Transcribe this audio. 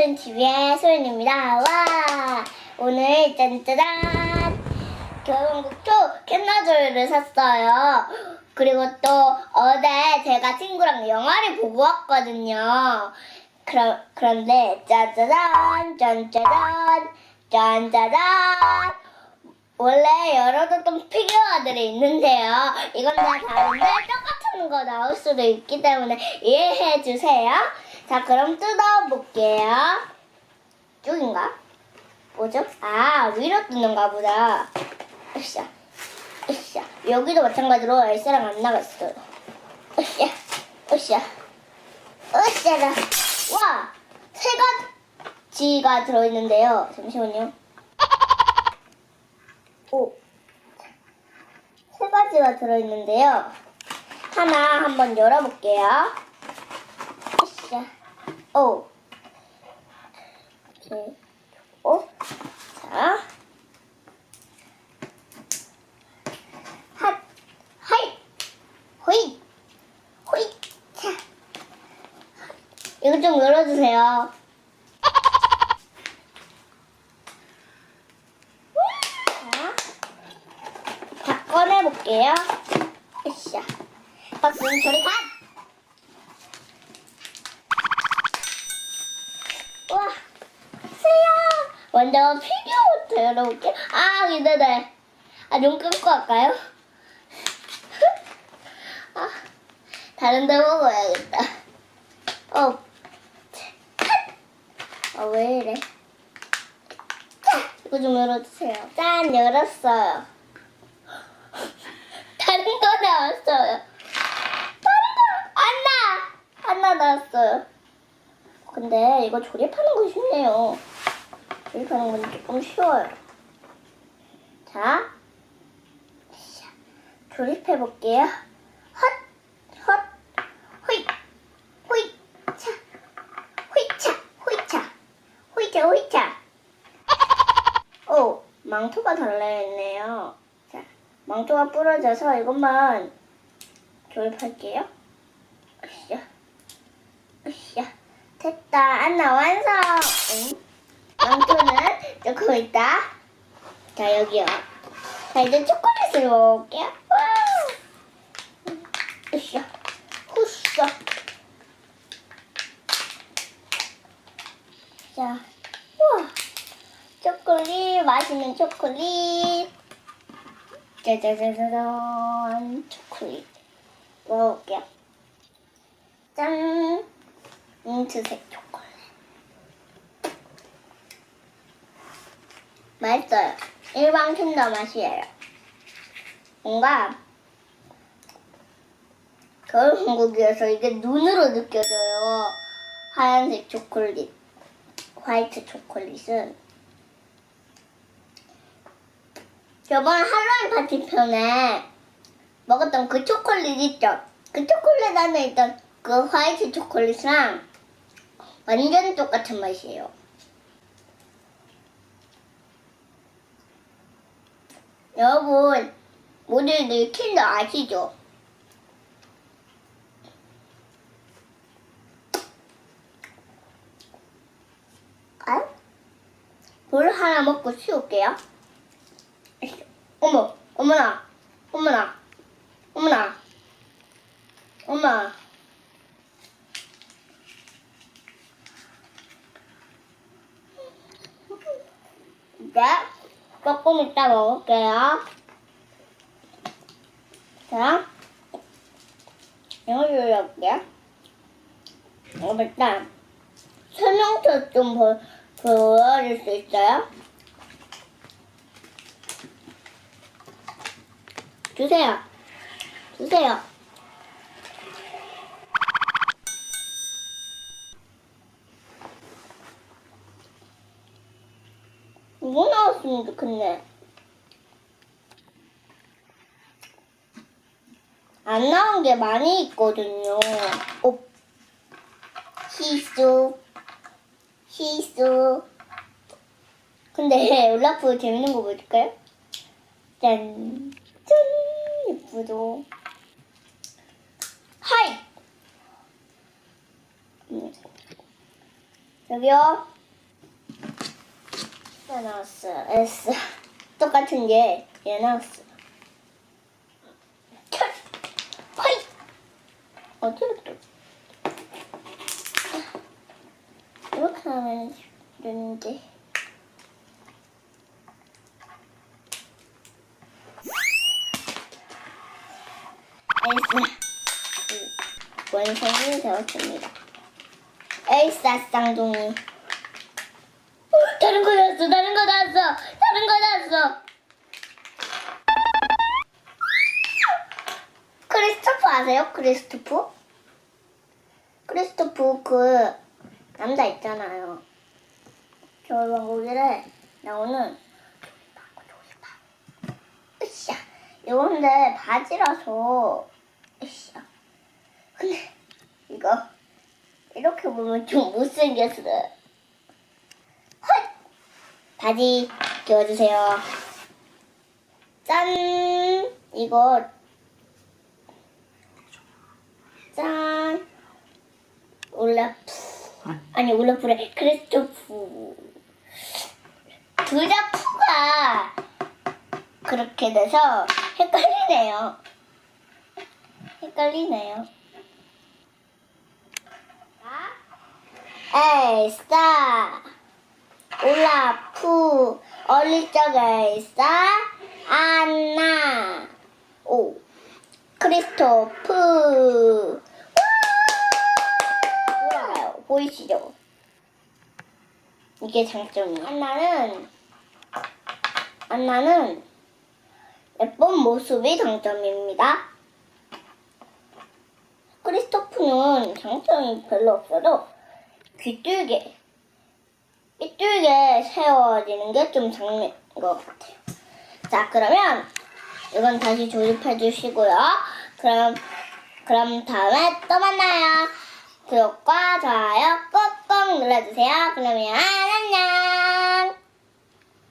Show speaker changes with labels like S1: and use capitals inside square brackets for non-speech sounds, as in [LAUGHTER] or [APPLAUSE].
S1: 소연TV의 소연입니다. 와! 오늘 짠짜잔! 교원국초 캔나조이를 샀어요. 그리고 또 어제 제가 친구랑 영화를 보고 왔거든요. 그러, 그런데 짜자잔! 짠짜잔! 짠짜잔! 원래 열어뒀던 피규어들이 있는데요. 이건 다 다른데 똑같은 거 나올 수도 있기 때문에 이해해 주세요. 자, 그럼 뜯어볼게요. 쭉인가? 뭐죠? 아, 위로 뜯는가 보다. 으쌰, 으쌰. 여기도 마찬가지로 엘사랑 안 나갔어요. 으쌰, 으쌰, 으쌰라. 와! 세 가지가 들어있는데요. 잠시만요. 오. 세 가지가 들어있는데요. 하나 한번 열어볼게요. 오. 이렇게. 오. 자. 핫. 하이. 호이. 호이. 자. 이거 좀 열어주세요. 자. 자, 꺼내볼게요. 으쌰. 박수는 저리 가! 우와, 세요! 먼저 피규어부터 열어볼게요. 아, 기대돼. 아, 눈 감고 할까요? 아, 다른 데 먹어야겠다. 어, 아, 왜 이래? 자, 이거 좀 열어주세요. 짠, 열었어요. [LAUGHS] 다른 거 나왔어요. 다른 거, 안나! 안나 나왔어요. 근데 이거 조립하는 거 쉽네요. 조립하는 건 조금 쉬워요. 자, 샤, 조립해 볼게요. 헛, 헛, 호잇, 호잇, 차, 호잇차, 호잇차, 호잇차, 호잇차. 오, 망토가 달려있네요. 자, 망토가 부러져서 이것만 조립할게요. 으쌰, 으쌰. 됐다. 안나 완성. 응. 망토는 조금 있다. 자, 여기요. 자, 이제 초콜릿을 먹을게요. 와! 으쌰, 후쌰. 자, 우와. 초콜릿, 맛있는 초콜릿. 짜자자자잔, 초콜릿. 먹어볼게요. 짠. 민트색 초콜릿. 맛있어요. 일반 캔더 맛이에요. 뭔가 겨울왕국이어서 이게 눈으로 느껴져요. 하얀색 초콜릿, 화이트 초콜릿은 저번 할로윈 파티 편에 먹었던 그 초콜릿 있죠? 그 초콜릿 안에 있던 그 화이트 초콜릿이랑 완전 똑같은 맛이에요. 여러분, 모두들 킨더 아시죠? 아? 물 하나 먹고 치울게요. 어머, 어머나, 어머나, 어머나, 엄마. 이제 조금 이따 먹을게요. 자, 이거 열어볼게요. 어, 일단 설명서 좀 보, 보여줄 수 있어요? 주세요. 주세요. 이거 나왔으면 좋겠네. 안 나온 게 많이 있거든요. 오, 실수, 실수. 근데 [LAUGHS] 올라프 재밌는 거 보여줄까요? 짠, 짠, 예쁘죠? 하이! 음. 여기요. 얘 나왔어요. S. [LAUGHS] 똑같은 게 얘 나왔어요. 철. 허이. 어디로 또? 이렇게 하면 되는데. 에이스. 완성이 되었습니다. 에이스 쌍둥이. 어, 다른 거 나왔어, 다른 거 나왔어, 다른 거 나왔어. 크리스토프 아세요? 크리스토프? 크리스토프 그 남자 있잖아요. 겨울왕국에 나오는 조리방, 으쌰. 이건데 바지라서 으쌰. 근데 이거 이렇게 보면 좀 못생겼어요. 헛! 바지 끼워주세요. 짠! 이거 짠! 올라프 아니 올라프래 크리스토프 둘 다 푸가 그렇게 돼서 헷갈리네요. 헷갈리네요. 엘사 올라프. 어릴 적 엘사 안나. 오. 크리스토프. 돌아가요 보이시죠? 이게 장점이에요. 안나는 안나는 예쁜 모습이 장점입니다. 크리스토프는 장점이 별로 없어도 귀뚫게 삐뚤게 세워지는 게좀 장면인 것 같아요. 자 그러면 이건 다시 조립해 주시고요. 그럼 그럼 다음에 또 만나요. 구독과 좋아요 꾹꾹 눌러주세요. 그러면